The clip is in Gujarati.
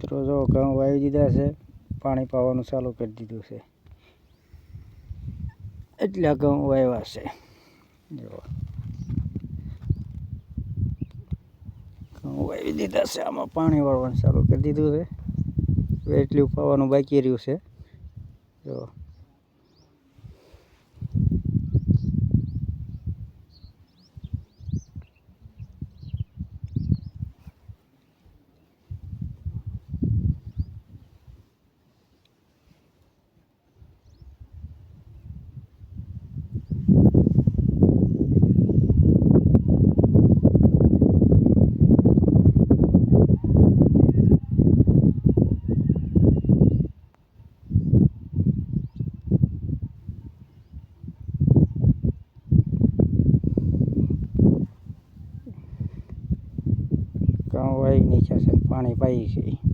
મિત્રો, જો ઘઉં વાવી દીધા છે, પાણી પાવાનું ચાલુ કરી દીધું છે. એટલા ઘઉં વાવ્યા છે. જો. ઘઉં વાવી દીધા છે, આમાં પાણી વાળવાનું ચાલુ કરી દીધું છે. એટલું પાવાનું બાકી રહ્યું છે. જો. ઘઉં વાવી નીચે પાણી પાઈ છે.